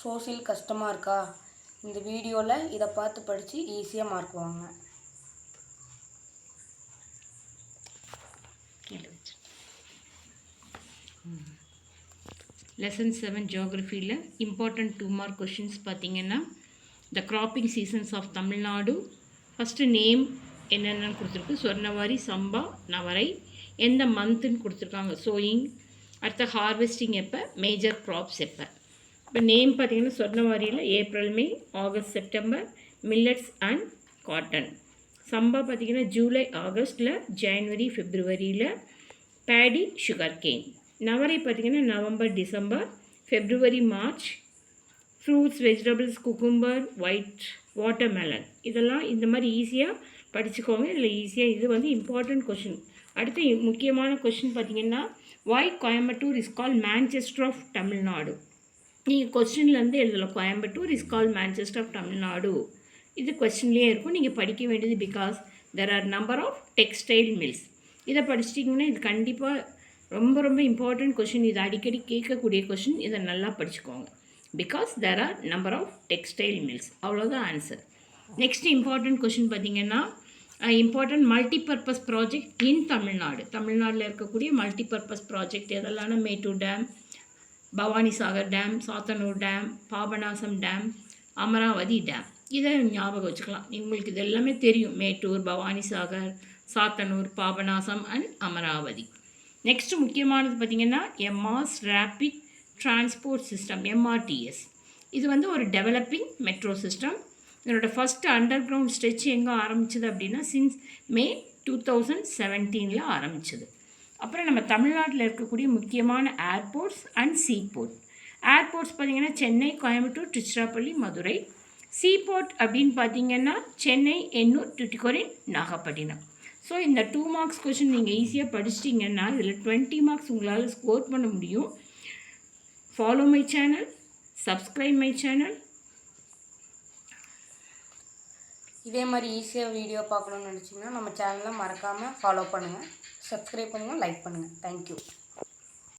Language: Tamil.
சோசியல் கஷ்டமாக இருக்கா? இந்த வீடியோவில் இதை பார்த்து படித்து ஈஸியாக மார்க் வாங்க. லெசன் செவன் ஜியோகிரஃபியில் இம்பார்ட்டன்ட் டூ மார்க் கொஷின்ஸ் பார்த்தீங்கன்னா the cropping seasons of Tamil Nadu first name என்னென்னு கொடுத்துருக்கு. சொர்ணவாரி சம்பா நவரை. எந்த மந்த்துன்னு கொடுத்துருக்காங்க. சோயிங் அடுத்த ஹார்வெஸ்டிங் எப்போ? மேஜர் க்ராப்ஸ் எப்போ? இப்போ நேம் பார்த்தீங்கன்னா சொர்ணவாரியில் April May August September millets and cotton சம்பா பார்த்தீங்கன்னா ஜூலை ஆகஸ்ட்டில் ஜனவரி ஃபிப்ரவரியில் பேடி சுகர் கேன் நவரை பார்த்தீங்கன்னா November December February March fruits vegetables cucumber white watermelon இதெல்லாம் இந்த மாதிரி ஈஸியாக படிச்சுக்கோங்க. இதில் ஈஸியாக இது வந்து இம்பார்ட்டண்ட் கொஷின் அடுத்து முக்கியமான கொஷின் பார்த்தீங்கன்னா why Coimbatore is call Manchester of Tamil Nadu நீங்கள் கொஸ்டின்லேருந்து எழுதலாம் Coimbatore is call Manchester of Tamil Nadu இது கொஸ்டின்லேயே இருக்கும் நீங்கள் படிக்க வேண்டியது because there are number of textile mills இதை படிச்சிட்டிங்கன்னா இது கண்டிப்பாக ரொம்ப ரொம்ப இம்பார்ட்டண்ட் கொஷின் இது அடிக்கடி கேட்கக்கூடிய கொஷின் இதை நல்லா படிச்சுக்கோங்க. Because there are number of textile mills அவ்வளோதான் ஆன்சர் நெக்ஸ்ட் இம்பார்ட்டண்ட் கொஷின் பார்த்தீங்கன்னா important multipurpose project in Tamil Nadu தமிழ்நாட்டில் இருக்கக்கூடிய மல்டிபர்பஸ் ப்ராஜெக்ட் எதெல்லாம் Mettur dam Bhavani Sagar dam Sathanur dam Papanasam dam Amaravathi dam. இதை ஞாபகம் வச்சுக்கலாம். உங்களுக்கு இது எல்லாமே தெரியும். மேட்டூர் பவானி சாகர் சாத்தனூர் பாபநாசம் அண்ட் அமராவதி. நெக்ஸ்ட் முக்கியமானது பார்த்திங்கன்னா MRS rapid transport system MRTS இது வந்து ஒரு டெவலப்பிங் மெட்ரோ சிஸ்டம் இதனோட ஃபஸ்ட்டு அண்டர் கிரவுண்ட் ஸ்ட்ரெச் எங்கே ஆரம்பிச்சது அப்படின்னா சின்ஸ் மே டூ தௌசண்ட் செவன்டீனில் ஆரம்பிச்சது. அப்புறம் நம்ம தமிழ்நாட்டில் இருக்கக்கூடிய முக்கியமான ஏர்போர்ட்ஸ் அண்ட் சீபோர்ட் ஏர்போர்ட்ஸ் பார்த்திங்கன்னா சென்னை கோயம்புத்தூர் திருச்சிராப்பள்ளி மதுரை. சீபோர்ட் அப்படின்னு பார்த்தீங்கன்னா சென்னை எண்ணூர் டுட்டிகோரின் நாகப்பட்டினம். ஸோ இந்த டூ மார்க்ஸ் கொஷின் நீங்கள் ஈஸியாக படிச்சிட்டிங்கன்னா இதில் டுவெண்ட்டி மார்க்ஸ் உங்களால் ஸ்கோர் பண்ண முடியும். Follow my channel subscribe my channel இதே மாதிரி ஈஸியாக வீடியோ பார்க்கணுன்னு நினச்சிங்கன்னா நம்ம சேனலை மறக்காமல் ஃபாலோ பண்ணுங்கள் சப்ஸ்கிரைப் பண்ணுங்கள் லைக் பண்ணுங்கள் தேங்க்யூ